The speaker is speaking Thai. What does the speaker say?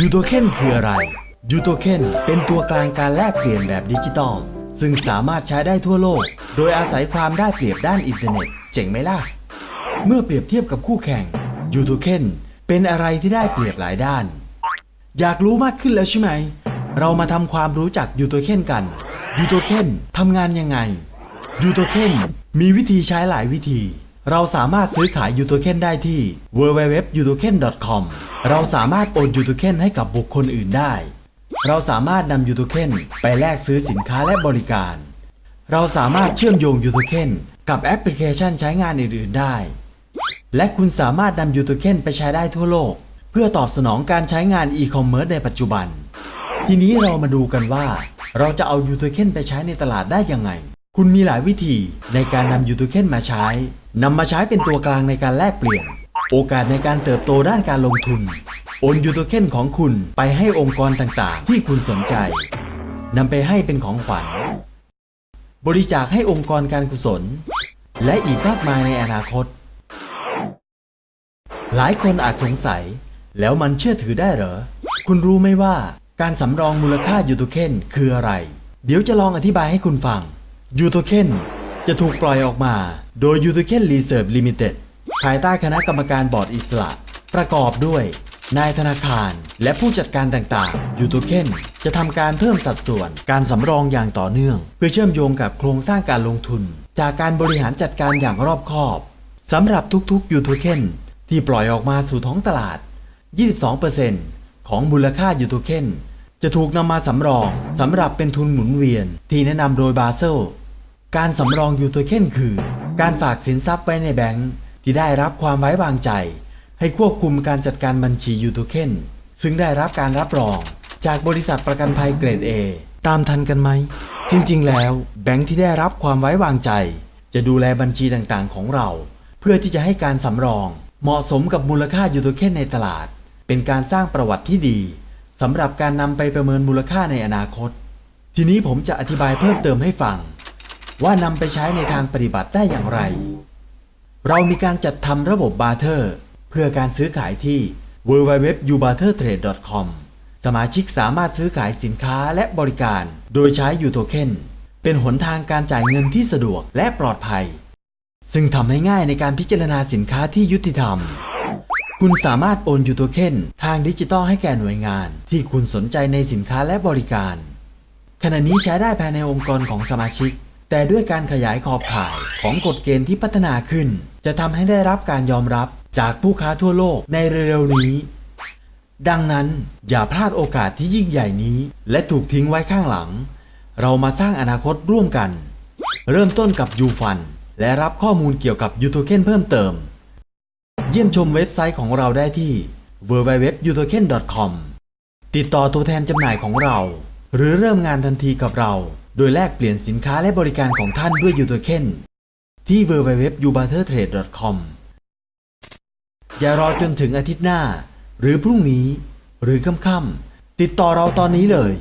ยูโทเคนคืออะไร ยูโทเคนเป็นตัวกลางการแลกเปลี่ยนแบบดิจิตอล ซึ่งสามารถใช้ได้ทั่วโลก โดยอาศัยความได้เปรียบด้านอินเทอร์เน็ต เจ๋งไหมล่ะ เมื่อเปรียบเทียบกับคู่แข่ง ยูโทเคนเป็นอะไรที่ได้เปรียบหลายด้าน อยากรู้มากขึ้นแล้วใช่ไหม เรามาทำความรู้จักยูโทเคนกัน ยูโทเคนทำงานยังไง ยูโทเคนมีวิธีใช้หลายวิธี เราสามารถซื้อขายยูโทเคนได้ที่ www.utoken.com เราสามารถโอนยูโทเคนให้กับบุคคลอื่นได้ เราสามารถนำยูโทเคนไปแลกซื้อสินค้าและบริการ เราสามารถเชื่อมโยงยูโทเคนกับแอปพลิเคชันใช้งานอื่นๆได้ และคุณสามารถนำยูโทเคนไปใช้ได้ทั่วโลก เพื่อตอบสนองการใช้งานอีคอมเมิร์ซในปัจจุบัน ทีนี้เรามาดูกันว่า เราจะเอายูโทเคนไปใช้ในตลาดได้ยังไง คุณมีหลายวิธีในการนำยูโทเคนมาใช้นำมาใช้เป็นตัวกลางในการแลกเปลี่ยน โอกาสในการเติบโตด้านการลงทุน โอนยูโทเค็นของคุณไปให้องค์กรต่างๆ ที่คุณสนใจนำไปให้เป็นของขวัญ บริจาคให้องค์กรการกุศล และอีกมากมายในอนาคต หลายคนอาจสงสัย แล้วมันเชื่อถือได้เหรอ คุณรู้ไหมว่าการสำรองมูลค่ายูโทเค็นคืออะไร เดี๋ยวจะลองอธิบายให้คุณฟังยูโทเค็นจะถูกปล่อยออกมา โดยยูโทเค็นรีเซิร์ฟลิมิเต็ด ภายใต้คณะกรรมการบอร์ดอิสระ ประกอบด้วย นายธนาคาร และผู้จัดการต่างๆยูโทเคนจะทำการเพิ่มสัดส่วนการสำรองอย่างต่อเนื่อง เพื่อเชื่อมโยงกับโครงสร้างการลงทุน จากการบริหารจัดการอย่างรอบคอบสำหรับทุกๆยูโทเคนที่ปล่อยออกมาสู่ท้องตลาด 22%ของมูลค่ายูโทเคนจะถูกนำมาสำรองสำหรับเป็นทุนหมุนเวียนที่แนะนำโดยบาเซล การสำรองยูโทเคนคือ การฝากสินทรัพย์ไว้ในแบงก์ ที่ได้รับความไว้วางใจ ให้ควบคุมการจัดการบัญชียูโทเคนซึ่งได้รับการรับรอง จากบริษัทประกันภัยเกรด A ตามทันกันไหม จริง ๆ แล้ว แบงก์ที่ได้รับความไว้วางใจ จะดูแลบัญชีต่างๆ ของเรา เพื่อที่จะให้การสำรอง เหมาะสมกับมูลค่ายูโทเคนในตลาด เป็นการสร้างประวัติที่ดีสำหรับการนำไปประเมินมูลค่าในอนาคต ทีนี้ผมจะอธิบายเพิ่มเติมให้ฟัง ว่านำไปใช้ในทางปฏิบัติได้อย่างไร เรามีการจัดทำระบบบาร์เทอร์ เพื่อการซื้อขายที่ www.ubartertrade.com สมาชิกสามารถซื้อขายสินค้าและบริการ โดยใช้ยูโทเค็นเป็นหนทางการจ่ายเงินที่สะดวกและปลอดภัย ซึ่งทำให้ง่ายในการพิจารณาสินค้าที่ยุติธรรม คุณสามารถโอนยูโทเค็นทางดิจิตอลให้แก่หน่วยงาน ที่คุณสนใจในสินค้าและบริการ ขณะนี้ใช้ได้ภายในองค์กรของสมาชิก แต่ด้วยการขยายขอบข่ายของกฎเกณฑ์ที่พัฒนาขึ้น จะทำให้ได้รับการยอมรับจากผู้ค้าทั่วโลกในเร็วๆนี้ ดังนั้นอย่าพลาดโอกาสที่ยิ่งใหญ่นี้ และถูกทิ้งไว้ข้างหลัง เรามาสร้างอนาคตร่วมกัน เริ่มต้นกับยูฟันและรับข้อมูลเกี่ยวกับยูโทเคนเพิ่มเติม เยี่ยมชมเว็บไซต์ของเราได้ที่ www.utoken.com ติดต่อตัวแทนจำหน่ายของเรา หรือเริ่มงานทันทีกับเรา โดยแลกเปลี่ยนสินค้าและบริการของท่านด้วยยูโทเคน ที่ www.ubartertrade.com อย่ารอจนถึงอาทิตย์หน้า หรือพรุ่งนี้ หรือค่ำๆติดต่อเราตอนนี้เลย